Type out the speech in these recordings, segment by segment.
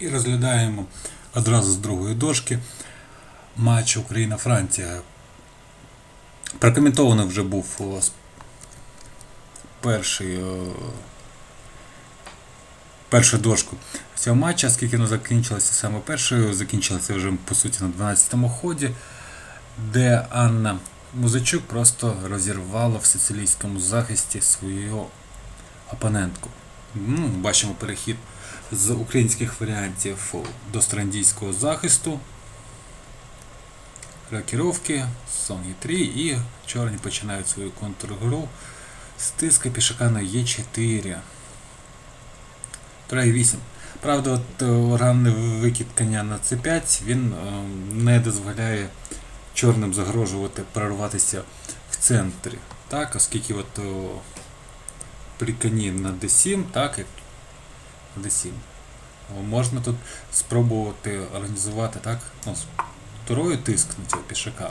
І розглядаємо одразу з другої дошки матч Україна-Франція. Прокоментований вже був перший, першу дошку цього матча, оскільки воно закінчилося саме першою, закінчилося вже по суті на 12-му ході, де Анна Музичук просто розірвала в сицилійському захисті свою опонентку. Ну, бачимо перехід з українських варіантів до страндійського захисту. Рокіровки, сон Е3 і чорні починають свою контргру з тиска пішака на Е4. Тура 8. Правда, от е, викид коня на С5 він е, не дозволяє чорним загрожувати прорватися в центрі. Так, оскільки от, о, при коні на D7, так, D7, можна тут спробувати організувати так, ну, з турою тиск на цього пішака,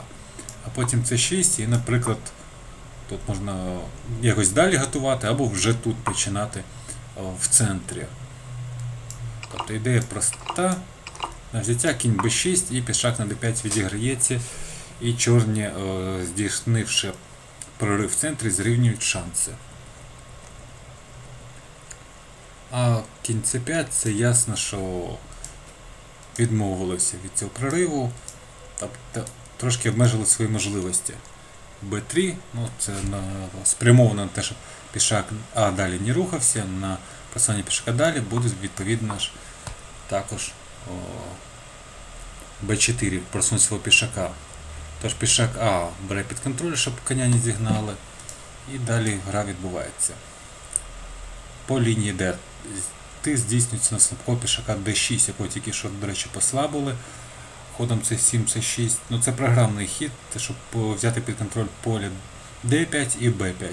а потім С6 і, наприклад, тут можна якось далі готувати, або вже тут починати в центрі. Тобто ідея проста. На взяття кінь b6 і пішак на d5 відіграється, і чорні, здійснивши прорив в центрі, зрівнюють шанси. А кінь c5 це ясно, що відмовилося від цього прориву, тобто трошки обмежили свої можливості. b3, ну це на, спрямовано на те, щоб пішак А далі не рухався, на просування пішака далі буде відповідно ж також о, b4 просунути свого пішака. Тож пішак А бере під контроль, щоб коня не зігнали. І далі гра відбувається. По лінії D ти здійснюється на слабкого пішака D6, якого тільки що, до речі, послабили. Ходом C7, C6. Ну це програмний хід, щоб взяти під контроль поле D5 і B5.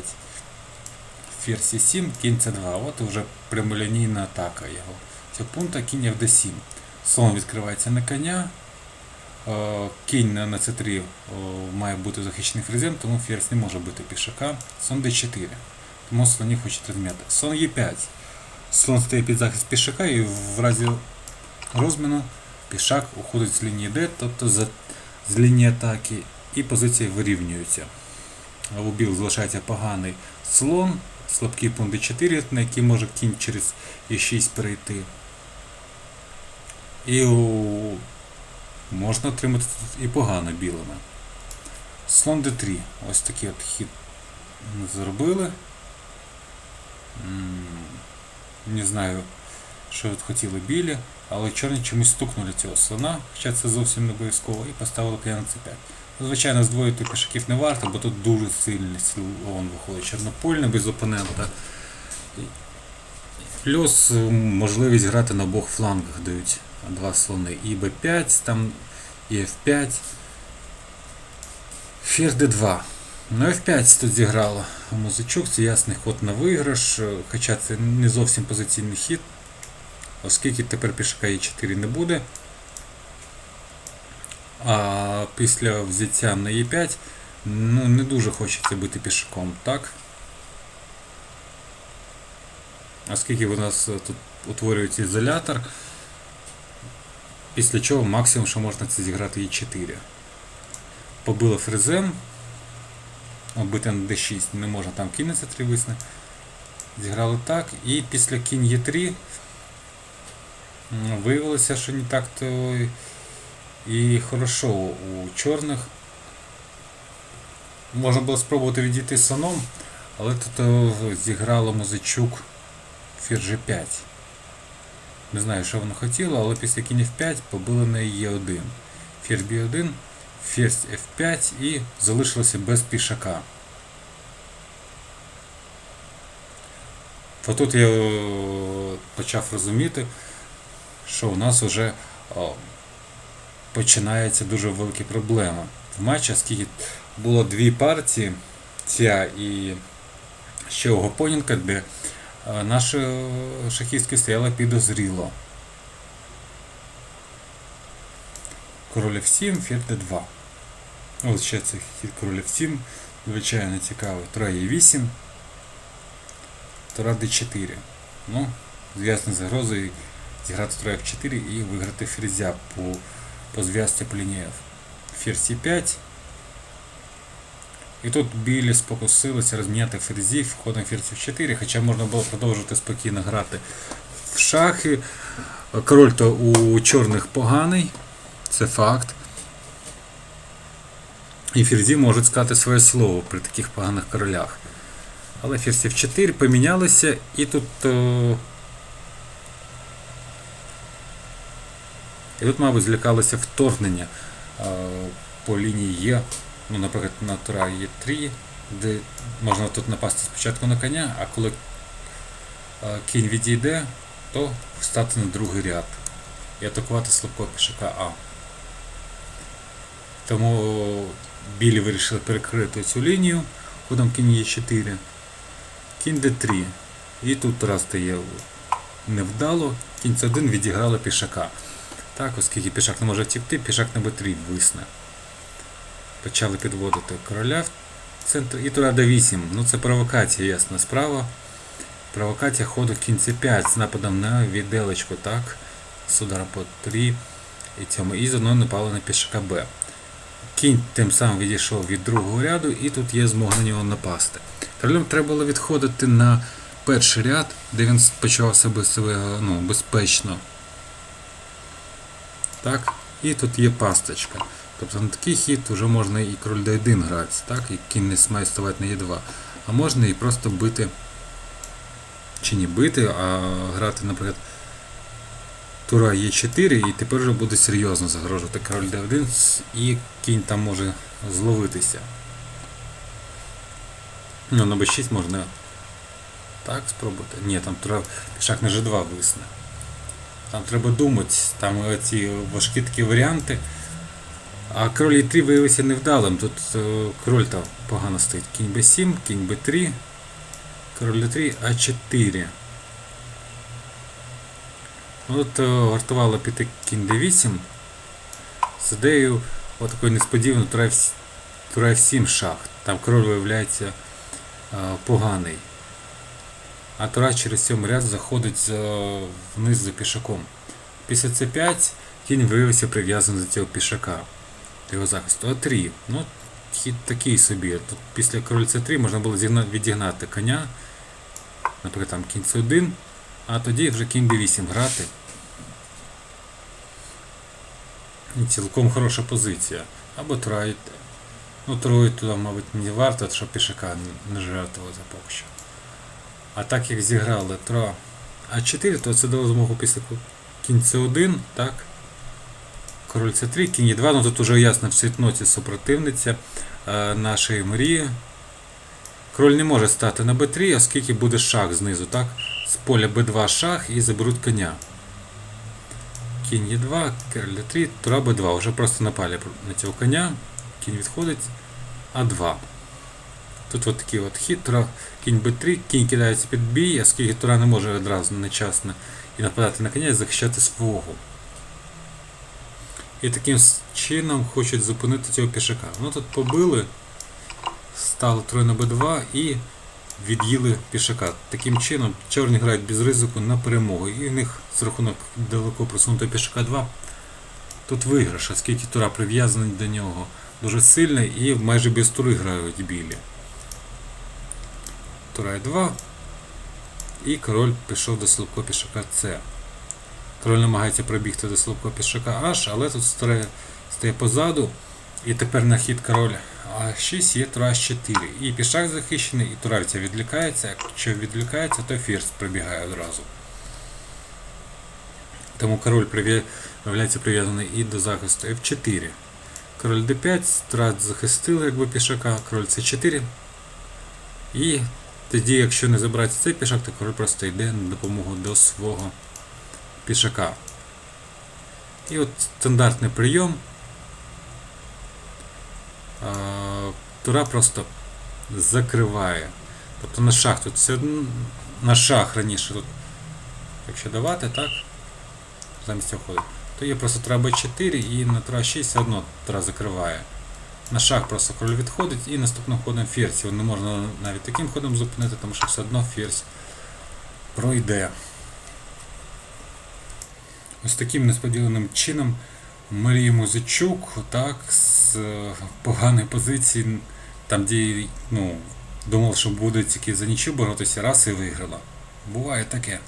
Ферзь C7, кінь C2. От вже прямолінійна атака його. Цього пункту кінь в D7. Слон відкривається на коня. Е, Кінь на на c3 має бути захищений фрезем, тому ферзь не може бити пішака. Слон d4. Тому слонів хочуть розм'яти. Слон e5. Слон стає під захист пішака і в разі розміну пішак уходить з лінії D, тобто з, з лінії атаки, і позиції вирівнюються. У білих залишається поганий слон, слабкий пункт d4, на який може кінь через e6 перейти. І у можна отримати тут і погано білими. Слон d3. Ось такий от хід зробили. Не знаю, що тут хотіли білі, але чорні чомусь стукнули цього слона, хоча це зовсім не обов'язково, і поставили коня на c5. Ну, Звичайно, здвоїти пішаків не варто, бо тут дуже сильний слон виходить чорнопольний без опонента. Плюс можливість грати на обох флангах дають два слони. І b5, там і f5. Ферзь d2. Ну f5 тут зіграло музичок, це ясний ход на виграш, е, хоча це не зовсім позиційний хід, оскільки тепер пішака e4 не буде. А після взяття на e5 ну, не дуже хочеться бити пішаком, так? Оскільки у нас е, тут утворюється ізолятор, після чого максимум, що можна це зіграти e4. Побили фрезем, бити на d6 не можна, там кінь на c3 висне. Зіграли так, і після кінь e3 виявилося, що не так то і хорошо у чорних. Можна було спробувати відійти слоном, але тут е, зіграло музичук ферзь G5. Не знаю, що воно хотіло, але після кінь F5 побили на Е1. Ферзь B1, ферзь F5 і залишилося без пішака. То тут я е, почав розуміти, що у нас вже починається дуже великі проблеми в матчі, оскільки було дві партії, ця і ще у Гопоненка, де е, наше шахістське стояло підозріло. Король F7, ферзь D2. Ось ще цей хід король F7, звичайно цікавий. Тура E8, Тура D4. Ну, зв'язано з загрозою зіграти тура F4 і виграти ферзя по, по зв'язці по. Ферзь E5. І тут білі спокусилися розміняти ферзів ходом ферзь F4, хоча можна було продовжувати спокійно грати в шахи. Король то у чорних поганий, це факт. І ферзі можуть сказати своє слово при таких поганих королях. Але ферзь F4 помінялися і тут. О... І тут, мабуть, злякалося вторгнення о, по лінії Е, ну, наприклад, на тура Е3, де можна тут напасти спочатку на коня, а коли о, кінь відійде, то встати на другий ряд і атакувати слабкого пішака А. Тому білі вирішили перекрити цю лінію ходом кінь Е4, кінь Д3. І тут раз стає невдало, кінь С1 відіграли пішака. Так, оскільки пішак не може втікти, пішак на Б3 висне. Почали підводити короля в центр і тура Д8. Ну це провокація, ясна справа. Провокація ходу кінь С5 з нападом на відделечку, так? З ударом по 3 і цьому. І заодно напали на пішака Б. Кінь тим самим відійшов від другого ряду і тут є змога на нього напасти. Королем треба було відходити на перший ряд, де він почував себе, себе ну, безпечно. Так? І тут є пасточка. Тобто на такий хід вже можна і король d1 грати, так? і кінь не має ставати на e2. А можна і просто бити, чи не бити, а грати, наприклад, тура Е4 і тепер вже буде серйозно загрожувати король d1 і кінь там може зловитися. Ну, на b6 можна так спробувати. Ні, там тура пішак на g2 висне. Там треба думати, там ці важкі такі варіанти. А король e3 виявився невдалим. Тут е, король там погано стоїть. Кінь b7, кінь b3, король d3, а4. От е, вартувало піти кінь d8 з ідеєю отакої несподівано тура f7 шах. Там король виявляється е, поганий. А тура через сьомий ряд заходить за, вниз за пішаком. Після c5 кінь виявився прив'язаний до цього пішака. До його захисту. А3. Ну, хід такий собі. Тут після король c3 можна було відігнати коня. Наприклад, там кінь c1, а тоді вже кінь d8 грати. І цілком хороша позиція. Або тура. Ну, турою туди, мабуть, не варто, щоб пішака не жертвувати поки що. А так як зіграли Тро А4, то це дало змогу після кінь С1, так? Король С3, кінь Е2, ну тут уже ясно в цвітноті супротивниця е, нашої мрії. Король не може стати на Б3, оскільки буде шах знизу, так? З поля Б2 шах і заберуть коня. Кінь Е2, король Е3, тура Б2. Вже просто напали на цього коня. Кінь відходить А2. Тут от такий от хід, тура, кінь b3, кінь кидається під бій, оскільки тура не може одразу нечасно і нападати на коня і захищати свого. І таким чином хочуть зупинити цього пішака. Ну тут побили, стало троє на b2 і від'їли пішака. Таким чином чорні грають без ризику на перемогу. І в них з рахунок далеко просунутого пішака 2 тут виграш, оскільки тура прив'язаний до нього дуже сильний і майже без тури грають білі. Тура 2 і король пішов до слабкого пішака С. Король намагається пробігти до слабкого пішака H, але тут стає позаду. І тепер на хід король А6 є тура 4. І пішак захищений, і тура відлікається. Якщо відлікається, то ферзь прибігає одразу. Тому король виявляється прив'язаний і до захисту F4. Король D5, тура захистила якби пішака, король C4. І тоді, якщо не забрати цей пішак, то король просто йде на допомогу до свого пішака. І от стандартний прийом. Тура просто закриває. Тобто на шах тут все на шах раніше тут, якщо давати, так, замість цього ходить, то є просто тура b4 і на тура 6 все одно тура закриває. На шах просто король відходить і наступним ходом ферзь. Його не можна навіть таким ходом зупинити, тому що все одно ферзь пройде. Ось таким несподіваним чином Марія Музичук так, з е, поганої позиції, там де ну, думав, що буде тільки за нічого боротися, раз і виграла. Буває таке.